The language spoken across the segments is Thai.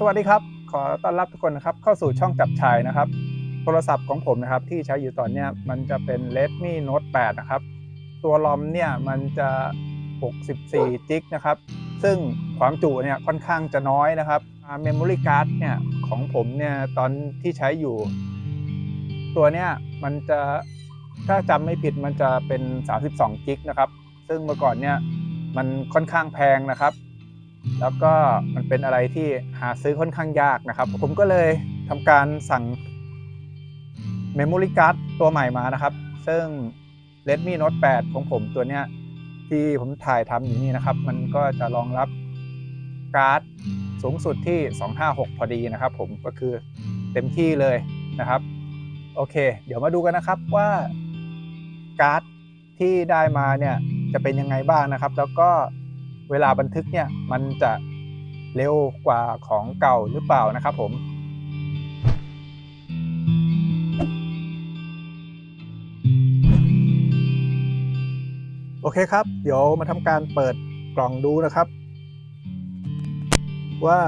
สวัสดีครับ ขอต้อนรับทุกคนนะครับเข้าสู่ช่องจับชายนะครับ โทรศัพท์ของผมนะครับที่ใช้อยู่ตอนนี้มันจะเป็น Redmi Note 8 นะครับ ตัวรอมเนี่ยมันจะ 64จิกนะครับ ซึ่งความจุเนี่ยค่อนข้างจะน้อยนะครับเมมโมรี่การ์ดเนี่ยของผมเนี่ยตอนที่ใช้อยู่ ตัวเนี้ยมันจะถ้าจำไม่ผิดมันจะเป็น 32จิกนะครับ ซึ่งเมื่อก่อนเนี่ยมันค่อนข้างแพงนะครับ แล้วก็มันเป็นอะไรที่หาซื้อค่อนข้างยากนะครับ ผมก็เลยทำการสั่ง Memory Card ตัวใหม่มานะครับ ซึ่ง Redmi Note 8 ของผมตัวเนี้ยที่ผมถ่ายทำอยู่นี่นะครับ มันก็จะรองรับการ์ดสูงสุดที่ 256 พอดีนะครับ ผมก็คือเต็มที่เลยนะครับ โอเค เดี๋ยวมาดูกันนะครับว่าการ์ดที่ได้มาเนี่ยจะเป็นยังไงบ้างนะครับ แล้วก็ เวลาบันทึกเนี่ยมันจะเร็วกว่าของเก่าหรือเปล่านะครับผมโอเคครับ เดี๋ยวมาทำการเปิดกล่องดูนะครับ ว่า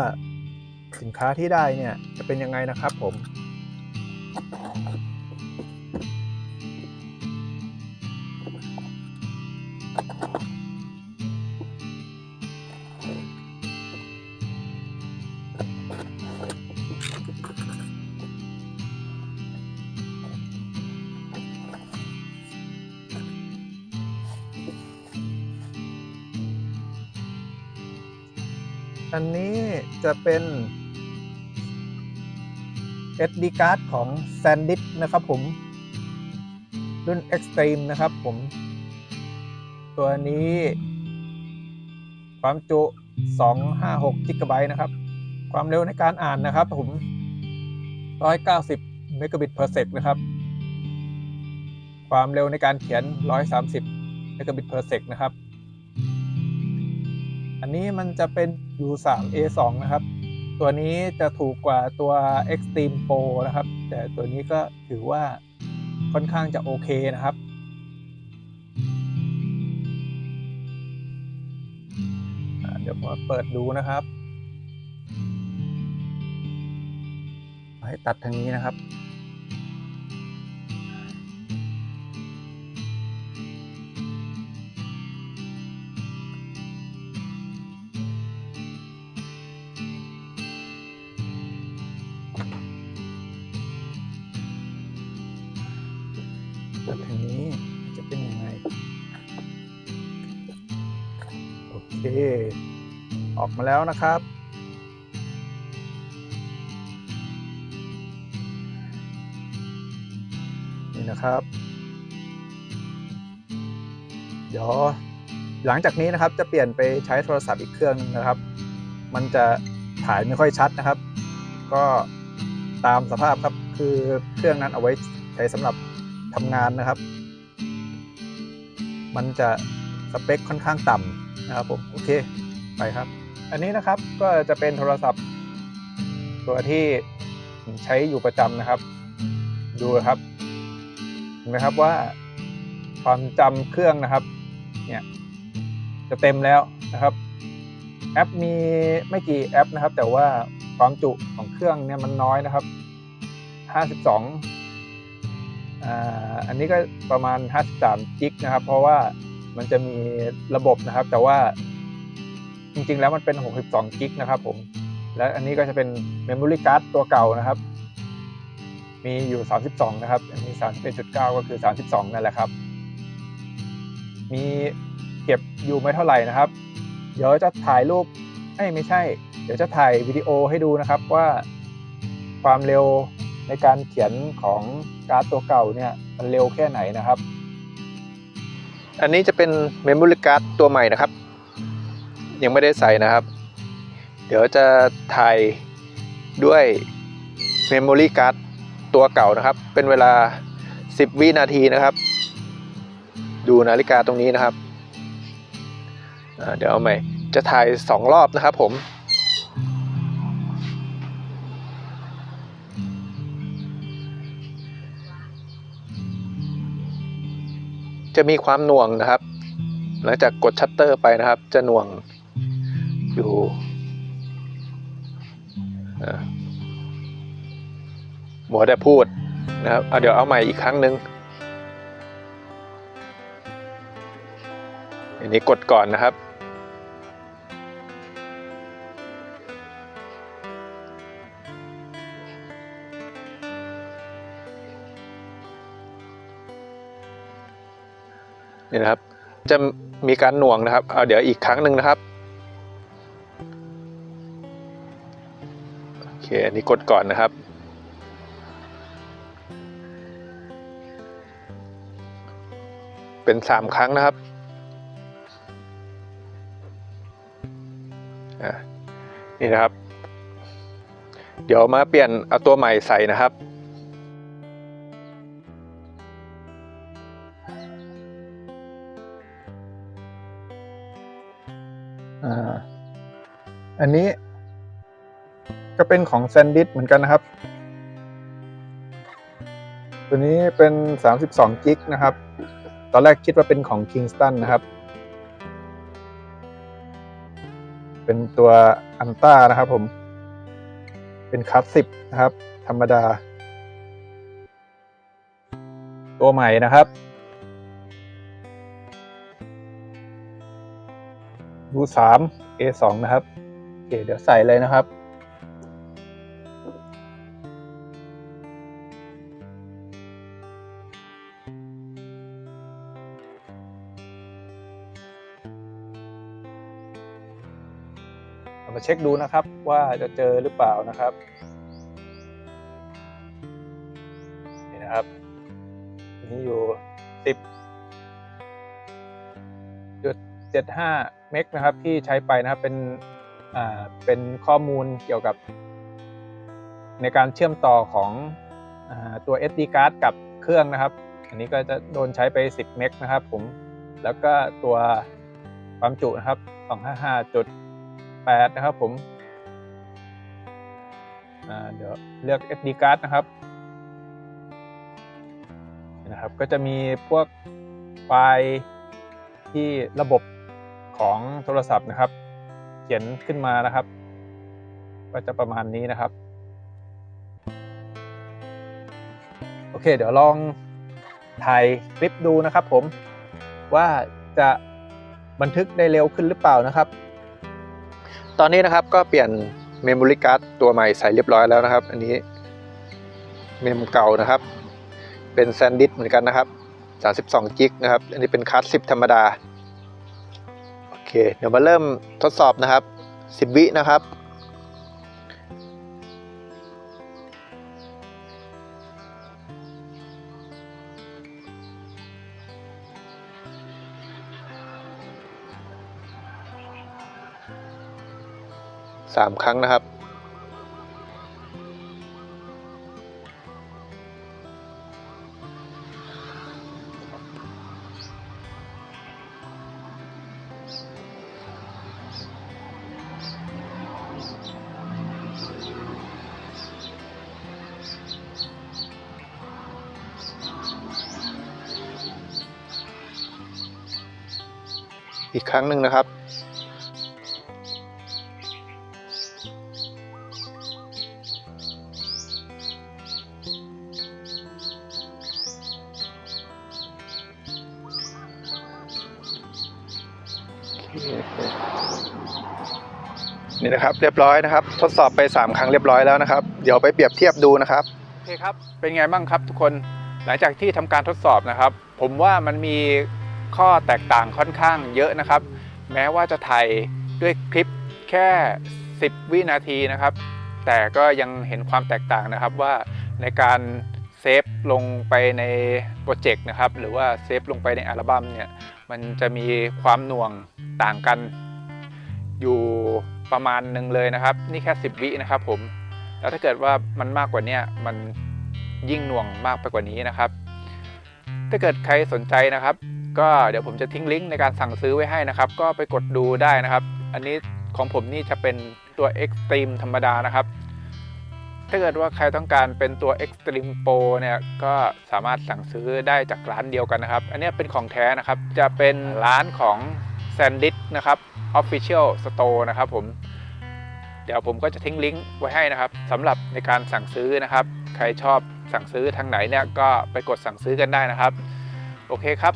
สินค้าที่ได้เนี่ยจะเป็นยังไงนะครับผม อันนี้จะเป็น SD card ของ SanDisk นะครับผม รุ่น Extreme นะครับผม ตัวนี้ ความจุ 256 g b นะครับ ความเร็วในการอ่านนะครับผม 190 megabit per sec นะครับ ความเร็วในการเขียน 130 megabit per sec นะครับ นนี้มันจะเป็น U3 A2 นะครับ ตัวนี้จะถูกกว่าตัว Extreme Pro นะครับ แต่ตัวนี้ก็ถือว่าค่อนข้างจะโอเคนะครับอ่าเดี๋ยวมาเปิดดูนะครับ ให้ตัดทางนี้นะครับ เค ออกมาแล้วนะครับ นี่นะครับ เดี๋ยวหลังจากนี้นะครับจะเปลี่ยนไปใช้โทรศัพท์อีกเครื่องนึงนะครับ มันจะถ่ายไม่ค่อยชัดนะครับ ก็ตามสภาพครับคือเครื่องนั้นเอาไว้ใช้สำหรับทำงานนะครับ มันจะสเปคค่อนข้างต่ำ นะครับผมโอเคไปครับ อันนี้นะครับก็จะเป็นโทรศัพท์ ตัวที่ผมใช้อยู่ประจำนะครับ ดูครับเห็นไหมครับว่าความจำเครื่องนะครับเนี่ยจะเต็มแล้วนะครับ แอปมีไม่กี่แอปนะครับ แต่ว่าความจุของเครื่องเนี่ยมันน้อยนะครับ 52อ่าอันนี้ก็ประมาณ 53จิกนะครับ เพราะว่า มันจะมีระบบนะครับ แต่ว่าจริงๆแล้วมันเป็น 62 กิกนะครับผม และอันนี้ก็จะเป็น Memory Card ตัวเก่านะครับ มีอยู่ 32 นะครับ อันนี้ 31.9 ก็คือ 32 นั่นแหละครับ มีเก็บอยู่ไม่เท่าไหร่นะครับ เดี๋ยวจะถ่ายรูปเอ้ไม่ใช่ เดี๋ยวจะถ่ายวิดีโอให้ดูนะครับว่าความเร็วในการเขียนของการ์ดตัวเก่าเนี่ยมันเร็วแค่ไหนนะครับ อันนี้จะเป็น Memory Card ตัวใหม่นะครับ ยังไม่ได้ใส่นะครับ เดี๋ยวจะถ่ายด้วย Memory Card ตัวเก่านะครับ เป็นเวลา 10 วินาทีนะครับ ดูนาฬิกาตรงนี้นะครับ เดี๋ยวเอาใหม่ จะถ่าย 2 รอบนะครับผม จะมีความหน่วงนะครับ หลังจากกดชัตเตอร์ไปนะครับ จะหน่วงอยู่หมวแต่พูดนะครับเเดี๋ยวเอาใหม่อีกครั้งหนึ่งอันนี้กดก่อนนะครับ นี่นะครับ จะมีการหน่วงนะครับเอาเดี๋ยวอีกครั้งหนึ่งนะครับโอเคอันนี้กดก่อนนะครับ เป็นสามครั้งนะครับนี่นะครับ เดี๋ยวมาเปลี่ยนเอาตัวใหม่ใส่นะครับ อันนี้ก็เป็นของแซนดิสเหมือนกันนะครับ ตัวนี้เป็น 32 กิกนะครับ ตอนแรกคิดว่าเป็นของ Kingston นะครับ เป็นตัวอันต้านะครับผม เป็นคัสสิบนะครับ ธรรมดา ตัวใหม่นะครับ U สาม A สองนะครับโอเคเดี๋ยวใส่เลยนะครับ เรามาเช็คดูนะครับว่าจะเจอหรือเปล่านะครับนี่นะครับนนี้อยู่ 10จุด 75 เมกนะครับที่ใช้ไปนะครับเป็นอ่าเป็นข้อมูลเกี่ยวกับ ในการเชื่อมต่อของอาตัว SD card กับเครื่องนะครับ อันนี้ก็จะโดนใช้ไป 10 เมกนะครับผมแล้วก็ตัวความจุนะครับ 255.8 นะครับผมอ่าเดี๋ยวเลือก SD card นะครับนี่นะครับ ก็จะมีพวกไฟล์ที่ระบบ ของโทรศัพท์นะครับ เขียนขึ้นมานะครับ ก็จะประมาณนี้นะครับ โอเค เดี๋ยวลองถ่ายคลิปดูนะครับผมว่าจะบันทึกได้เร็วขึ้นหรือเปล่านะครับ ตอนนี้นะครับก็เปลี่ยนเมมโมรี่การ์ดตัวใหม่ใส่เรียบร้อยแล้วนะครับ อันนี้เมมเก่านะครับ เป็นแซนดิสเหมือนกันนะครับ 32 กิกนะครับ อันนี้เป็นคาร์ด10 ธรรมดา เค เดี๋ยวมาเริ่มทดสอบนะครับ 10 วินะครับสามครั้งนะครับ อีกครั้งหนึ่งนะครับ นี่นะครับเรียบร้อยนะครับ ทดสอบไป 3 ครั้งเรียบร้อยแล้วนะครับ เดี๋ยวไปเปรียบเทียบดูนะครับโอเคครับเป็นไงบ้างครับทุกคนหลังจากที่ทำการทดสอบนะครับ ผมว่ามันมี ข้อแตกต่างค่อนข้างเยอะนะครับ แม้ว่าจะถ่ายด้วยคลิปแค่ 10 วินาทีนะครับ แต่ก็ยังเห็นความแตกต่างนะครับว่าในการเซฟลงไปในโปรเจกต์นะครับ หรือว่าเซฟลงไปในอัลบั้มเนี่ย มันจะมีความหน่วงต่างกันอยู่ประมาณหนึ่งเลยนะครับ นี่แค่ 10 วินะครับผม แล้วถ้าเกิดว่ามันมากกว่านี้มันยิ่งหน่วงมากไปกว่านี้นะครับ ถ้าเกิดใครสนใจนะครับ ก็เดี๋ยวผมจะทิ้งลิงก์ในการสั่งซื้อไว้ให้นะครับ ก็ไปกดดูได้นะครับ อันนี้ของผมนี่จะเป็นตัว Extreme ธรรมดานะครับ ถ้าเกิดว่าใครต้องการเป็นตัว Extreme Pro เนี่ยก็สามารถสั่งซื้อได้จากร้านเดียวกันนะครับ อันนี้เป็นของแท้นะครับ จะเป็นร้านของ s a n d i s นะครับ Official Store นะครับผมเดี๋ยวผมก็จะทิ้งลิงก์ไว้ให้นะครับสำหรับในการสั่งซื้อนะครับ ใครชอบสั่งซื้อทางไหนเนี่ยก็ไปกดสั่งซื้อกันได้นะครับ โอเคครับ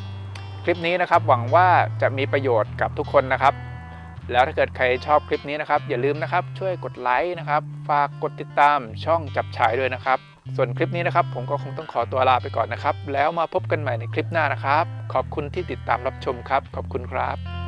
คลิปนี้นะครับ หวังว่าจะมีประโยชน์กับทุกคนนะครับ แล้วถ้าเกิดใครชอบคลิปนี้นะครับ อย่าลืมนะครับ ช่วยกดไลค์นะครับ ฝากกดติดตามช่องจับฉายด้วยนะครับ ส่วนคลิปนี้นะครับ ผมก็คงต้องขอตัวลาไปก่อนนะครับ แล้วมาพบกันใหม่ในคลิปหน้านะครับ ขอบคุณที่ติดตามรับชมครับ ขอบคุณครับ